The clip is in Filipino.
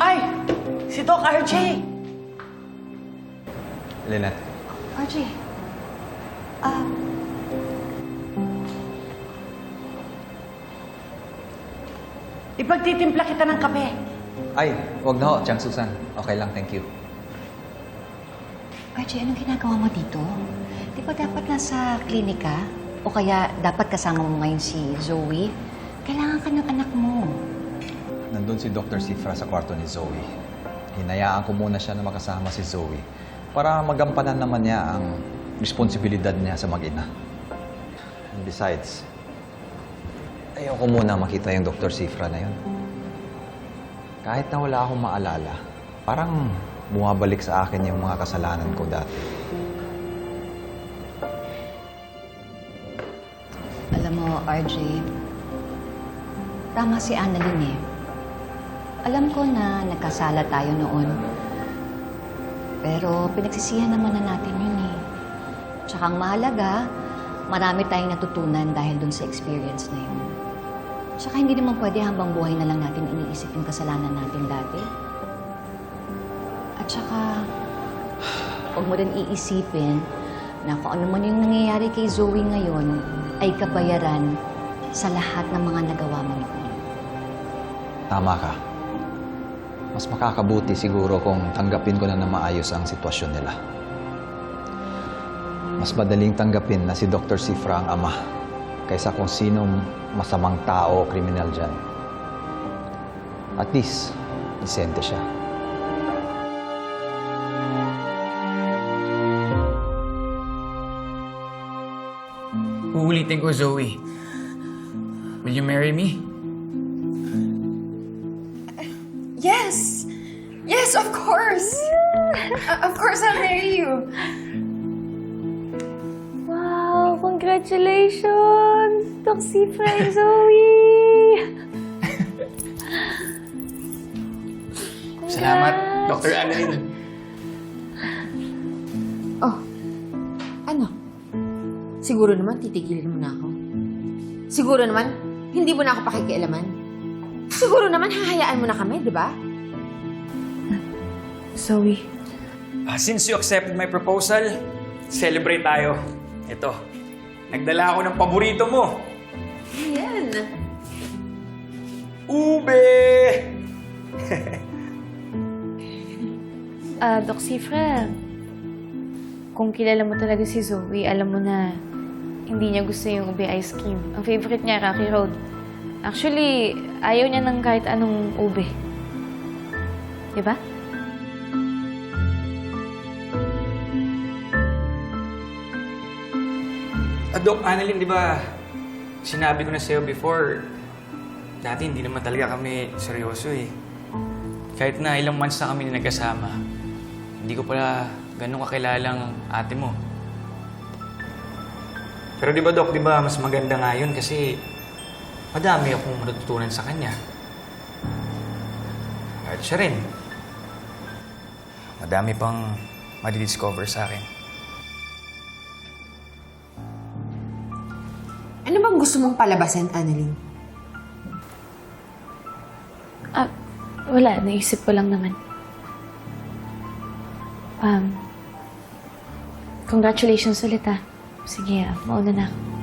Ay! Si Doc RJ! Lynette, RJ, ah, Ipagtitimpla kita ng kape. ay, wag na ho, Chang Susan. Okay lang, thank you. RJ, anong ginagawa mo dito? Di ba dapat nasa klinika? O kaya dapat kasama mo ngayon si Zoe? Kailangan ka ng anak mo. Nandun si Dr. Sifra sa kwarto ni Zoe. Hinayaan ko muna siya na makasama si Zoe para magampanan naman niya ang responsibilidad niya sa mag-ina. And besides, ayaw ko muna makita yung Dr. Sifra na yun. Kahit na wala akong maalala, parang bumabalik sa akin yung mga kasalanan ko dati. Alam mo, RJ, tama si Annalyn eh. Alam ko na nagkasala tayo noon. Pero pinagsisihan naman na natin yun eh. Tsaka ang mahalaga, marami tayong natutunan dahil dun sa experience na yun. Tsaka hindi naman pwede hambang buhay na lang natin iniisip yung kasalanan natin dati. At tsaka, huwag mo rin iisipin na kung ano man yung nangyayari kay Zoe ngayon ay kabayaran sa lahat ng mga nagawa mo noon. Tama ka. Mas makakabuti siguro kung tanggapin ko na na maayos ang sitwasyon nila. Mas madaling tanggapin na si Dr. Sifra ang ama kaysa kung sinong masamang tao o kriminal dyan. At least, isente siya. Uulitin ko, Zoe. Will you marry me? Yes! Yes, of course! Uh, of course I'll marry you. Wow! Congratulations! Doc Sifra and Zoe! Salamat, Dr. Annalyn. Siguro naman titigilin mo na ako. Siguro naman, hindi mo na ako pakikialaman. Siguro naman hahayaan mo na kami, di ba? Zoe. Ah, since you accepted my proposal, celebrate tayo. Ito, nagdala ako ng paborito mo. Ayan. Ube! Ah, Doc Sifra, kung kilala mo talaga si Zoe, alam mo na hindi niya gusto yung ube ice cream. Ang favorite niya, Rocky Road. Actually, ayaw niya ng kahit anong ube. Di ba? Ah, Doc Annalyn, di ba, sinabi ko na sa'yo before, dati hindi naman talaga kami seryoso eh. Kahit na ilang months na kami na nagkasama, hindi ko pala ganun kakilalang ate mo. Pero di ba, Doc, di ba, mas maganda nga yun kasi madami akong matututunan sa kanya. At siya rin. Madami pang madidiscover sa akin. Ano bang gusto mong palabasin, Annalyn? Ah, wala. Naisip ko lang naman. Um, congratulations ulit ah. Sige, ah, mauna na ako.